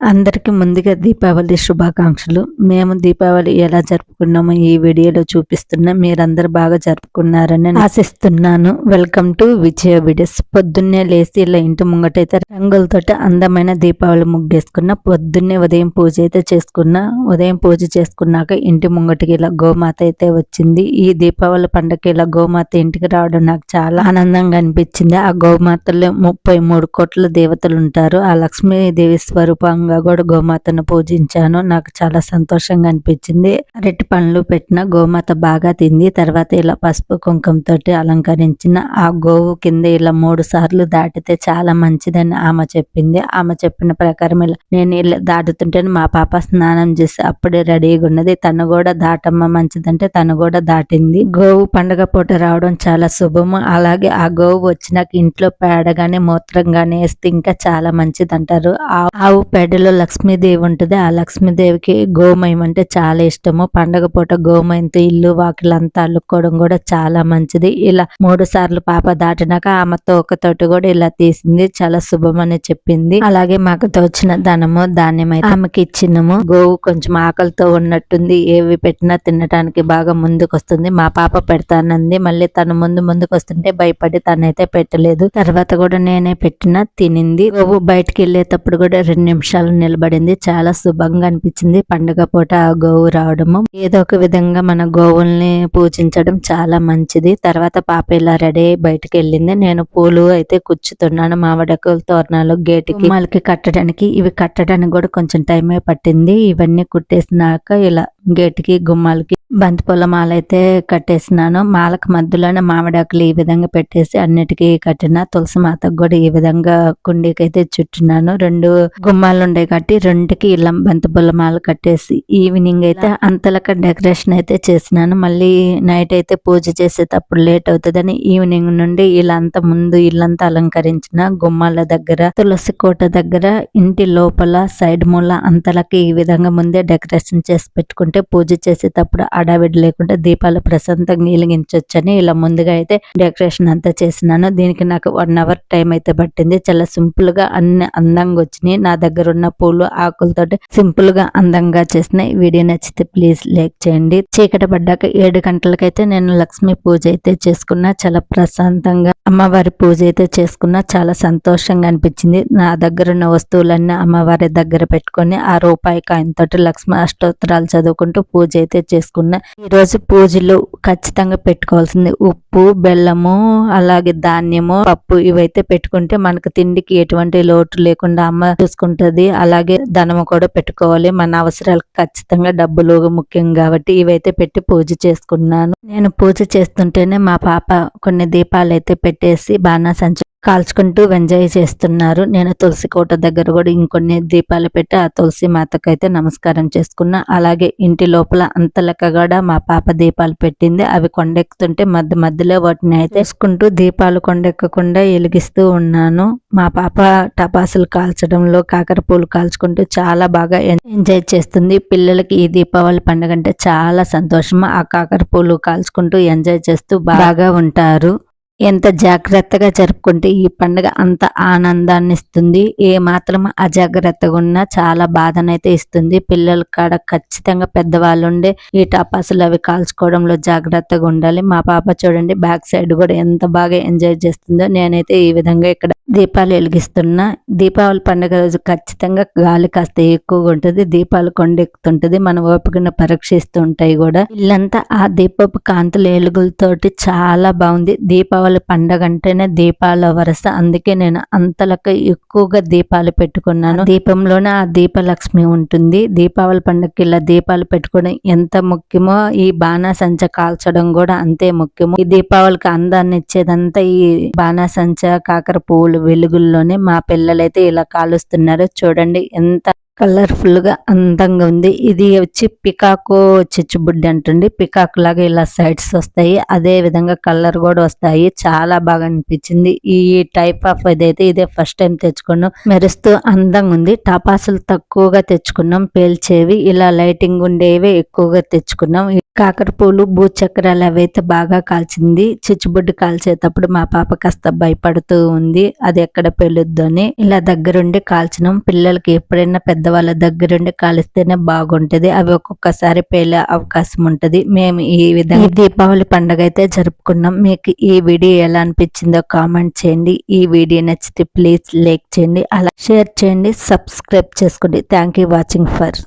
అందరికీ ముందుగా దీపావళి శుభాకాంక్షలు. మేము దీపావళి ఎలా జరుపుకున్నామో ఈ వీడియోలో చూపిస్తున్నా మీరందరూ బాగా జరుపుకున్నారని ఆశిస్తున్నాను. వెల్కమ్ టు విజయ వీడియోస్ పొద్దున్నే లేచి ఇలా ఇంటి ముంగటైతే రంగులతోటి అందమైన దీపావళి ముగ్గేసుకున్న పొద్దున్నే ఉదయం పూజ అయితే చేసుకున్నా ఉదయం పూజ చేసుకున్నాక ఇంటి ముంగటికి ఇలా గోమాత అయితే వచ్చింది. ఈ దీపావళి పండగకి ఇలా గోమాత ఇంటికి రావడం నాకు చాలా ఆనందంగా అనిపించింది. ఆ గోమాతలో ముప్పై మూడు కోట్ల దేవతలు ఉంటారు. ఆ లక్ష్మీదేవి స్వరూపంగా కూడా గోమాతను పూజించాను. నాకు చాలా సంతోషంగా అనిపించింది. అరటి పండ్లు పెట్టిన గోమాత బాగా తింది. తర్వాత ఇలా పసుపు కుంకుమతో అలంకరించిన ఆ గోవు కింద ఇలా మూడు సార్లు దాటితే చాలా మంచిదని ఆమె చెప్పింది. ఆమె చెప్పిన ప్రకారం ఇలా నేను ఇలా దాటుతుంటే మా పాప స్నానం చేసి అప్పుడే రెడీగా ఉన్నది. తను కూడా దాటమ్మ మంచిదంటే తను కూడా దాటింది. గోవు పండగ పూట రావడం చాలా శుభము. అలాగే ఆ గోవు వచ్చినాక ఇంట్లో పేడగానే మూత్రం గానీ వేస్తే ఇంకా చాలా మంచిది అంటారు ఆవు పేడ ఇంటిలో లక్ష్మీదేవి ఉంటుంది. ఆ లక్ష్మీదేవికి గోమయం అంటే చాలా ఇష్టము. పండగ పూట గోమయంతో ఇల్లు వాకిలంతా అల్లుకోవడం కూడా చాలా మంచిది. ఇలా మూడు సార్లు పాప దాటినాక ఆమె తోకతోటి కూడా ఇలా తీసింది. చాలా శుభమని చెప్పింది. అలాగే మాకు తోచిన ధనము ధాన్యం అయితే ఆమెకి ఇచ్చినము. గోవు కొంచెం ఆకలితో ఉన్నట్టుంది. ఏవి పెట్టినా తినడానికి బాగా ముందుకు వస్తుంది మా పాప పెడతానంది. మళ్ళీ తను ముందు ముందుకు వస్తుంటే భయపడి తనైతే పెట్టలేదు. తర్వాత కూడా నేనే పెట్టిన తినింది. గోవు బయటకు వెళ్ళేటప్పుడు కూడా రెండు నిమిషాలు నిలబడింది. చాలా శుభంగా అనిపించింది. పండుగ పూట ఆ గోవు రావడము. ఏదో ఒక విధంగా మన గోవుల్ని పూజించడం చాలా మంచిది. తర్వాత పాప ఇలా రెడీ అయి బయటకు వెళ్ళింది. నేను పూలు అయితే కూర్చుతున్నాను. మామిడకుల తోరణాలు గేటుకి మళ్ళీ కట్టడానికి. ఇవి కట్టడానికి కూడా కొంచెం టైమే పట్టింది. ఇవన్నీ కుట్టేసినాక ఇలా గేట్కి గుమ్మాలకి బంతిపూల మాల అయితే కట్టేసినాను. మాలకు మధ్యలోనే మామిడాకులు ఈ విధంగా పెట్టేసి అన్నిటికీ కట్టిన తులసి మాతకు కూడా ఈ విధంగా కుండీకి అయితే చుట్టినాను. రెండు గుమ్మాలు ఉండే కట్టి రెండుకి ఇలా బంతిపూల మాల కట్టేసి ఈవినింగ్ అయితే అంతలక డెకరేషన్ అయితే చేసినాను. మళ్ళీ నైట్ అయితే పూజ చేసేటప్పుడు లేట్ అవుతుందని ఈవినింగ్ నుండి ఇల్లంతా ముందు ఇల్లంతా అలంకరించిన గుమ్మాల దగ్గర తులసి కోట దగ్గర ఇంటి లోపల సైడ్ మూల అంతలకి ఈ విధంగా ముందే డెకరేషన్ చేసి పెట్టుకుంటే పూజ చేసేటప్పుడు అడావిడి లేకుండా దీపాలు ప్రశాంతంగా వెలిగించవచ్చని ఇలా ముందుగా అయితే డెకరేషన్ అంతా చేసినాను. దీనికి నాకు వన్ అవర్ టైం అయితే పట్టింది. చాలా సింపుల్గా అన్ని అందంగా వచ్చినాయి. నా దగ్గర ఉన్న పూలు ఆకులతో సింపుల్గా అందంగా చేసిన వీడియో నచ్చితే ప్లీజ్ లైక్ చేయండి. చీకటి పడ్డాక ఏడు గంటలకైతే నేను లక్ష్మి పూజ అయితే చేసుకున్నా. చాలా ప్రశాంతంగా అమ్మవారి పూజ అయితే చేసుకున్నా. చాలా సంతోషంగా అనిపించింది. నా దగ్గర ఉన్న వస్తువులన్నీ అమ్మవారి దగ్గర పెట్టుకొని ఆ రూపాయి కాయంతో లక్ష్మి అష్టోత్తరాలు చదువుకుంటూ పూజ అయితే చేసుకున్నా. ఈరోజు పూజలో పూజలు ఖచ్చితంగా పెట్టుకోవాల్సింది ఉప్పు బెల్లము అలాగే ధాన్యము పప్పు ఇవైతే పెట్టుకుంటే మనకు తిండికి ఎటువంటి లోటు లేకుండా అమ్మ చూసుకుంటది. అలాగే ధనము కూడా పెట్టుకోవాలి. మన అవసరాలకు ఖచ్చితంగా డబ్బులు ముఖ్యం కాబట్టి ఇవైతే పెట్టి పూజ చేసుకున్నాను. నేను పూజ చేస్తుంటేనే మా పాప కొన్ని దీపాలు అయితే పెట్టేసి బాణాసంచు కాల్చుకుంటూ ఎంజాయ్ చేస్తున్నారు. నేను తులసి కోట దగ్గర కూడా ఇంకొన్ని దీపాలు పెట్టి ఆ తులసి మాతకైతే నమస్కారం చేసుకున్నా. అలాగే ఇంటి లోపల అంత లెక్క కూడా మా పాప దీపాలు పెట్టింది. అవి కొండెక్కుతుంటే మధ్య మధ్యలో వాటిని అయితే వేసుకుంటూ దీపాలు కొండెక్కకుండా వెలిగిస్తూ ఉన్నాను. మా పాప టపాసులు కాల్చడంలో కాకర పూలు కాల్చుకుంటూ చాలా బాగా ఎంజాయ్ చేస్తుంది. పిల్లలకి ఈ దీపావళి పండుగ అంటే చాలా సంతోషం ఆ కాకర పూలు కాల్చుకుంటూ ఎంజాయ్ చేస్తూ బాగా ఉంటారు. ఎంత జాగ్రత్తగా జరుపుకుంటే ఈ పండుగ అంత ఆనందాన్ని ఇస్తుంది. ఏ మాత్రం అజాగ్రత్తగా ఉన్నా చాలా బాధనైతే ఇస్తుంది. పిల్లల కాడ ఖచ్చితంగా పెద్దవాళ్ళు ఉండే ఈ టపాసులు అవి కాల్చుకోవడంలో జాగ్రత్తగా ఉండాలి. మా పాప చూడండి బ్యాక్ సైడ్ కూడా ఎంత బాగా ఎంజాయ్ చేస్తుందో. నేనైతే ఈ విధంగా ఇక్కడ దీపాలు వెలిగిస్తున్నా. దీపావళి పండుగ రోజు ఖచ్చితంగా గాలి కాస్త ఎక్కువగా ఉంటుంది. దీపాలు కొండెక్కుతుంటుంది. మన ఓపికను పరీక్షిస్తూ ఉంటాయి కూడా. ఇల్లంతా ఆ దీపపు కాంతుల ఎలుగులతోటి చాలా బాగుంది. దీపావళి దీపావళి పండగ అంటేనే దీపాల వరస. అందుకే నేను అంతలకు ఎక్కువగా దీపాలు పెట్టుకున్నాను. దీపంలోనే ఆ దీపలక్ష్మి ఉంటుంది. దీపావళి పండుగకి ఇలా దీపాలు పెట్టుకోవడం ఎంత ముఖ్యమో ఈ బాణాసంచ కాల్చడం కూడా అంతే ముఖ్యము. ఈ దీపావళికి అందాన్ని ఇచ్చేదంతా ఈ బాణాసంచ కాకర పువ్వులు వెలుగుల్లోనే మా పిల్లలైతే ఇలా కాలుస్తున్నారు చూడండి ఎంత కలర్ఫుల్గా అందంగా ఉంది. ఇది వచ్చి పికాకు చిచ్చుబుడ్డి అంటుంది పికాక్ లాగా ఇలా సైడ్స్ వస్తాయి. అదే విధంగా కలర్ కూడా వస్తాయి. చాలా బాగా అనిపించింది. ఈ టైప్ ఆఫ్ ఇదైతే ఇదే ఫస్ట్ టైం తెచ్చుకున్నాం. మెరుస్తూ అందంగా ఉంది. టపాసులు తక్కువగా తెచ్చుకున్నాం. పేల్చేవి ఇలా లైటింగ్ ఉండేవి ఎక్కువగా తెచ్చుకున్నాం. కాకర పూలు భూచక్రాలు అవైతే బాగా కాల్చింది. చిచ్చుబుడ్డి కాల్చేటప్పుడు మా పాప కాస్త భయపడుతూ ఉంది. అది ఎక్కడ పెళ్ళొద్దు అని. ఇలా దగ్గరుండి కాల్చినాం. పిల్లలకి ఎప్పుడైనా పెద్ద పెద్దవాళ్ళ దగ్గరుండి కాలిస్తేనే బాగుంటది. అవి ఒక్కొక్కసారి పేలే అవకాశం ఉంటది. మేము ఈ విధంగా దీపావళి పండుగ అయితే జరుపుకున్నాం. మీకు ఈ వీడియో ఎలా అనిపించిందో కామెంట్ చేయండి. ఈ వీడియో నచ్చితే ప్లీజ్ లైక్ చేయండి. అలా షేర్ చేయండి. సబ్స్క్రైబ్ చేసుకోండి. Thank you watching for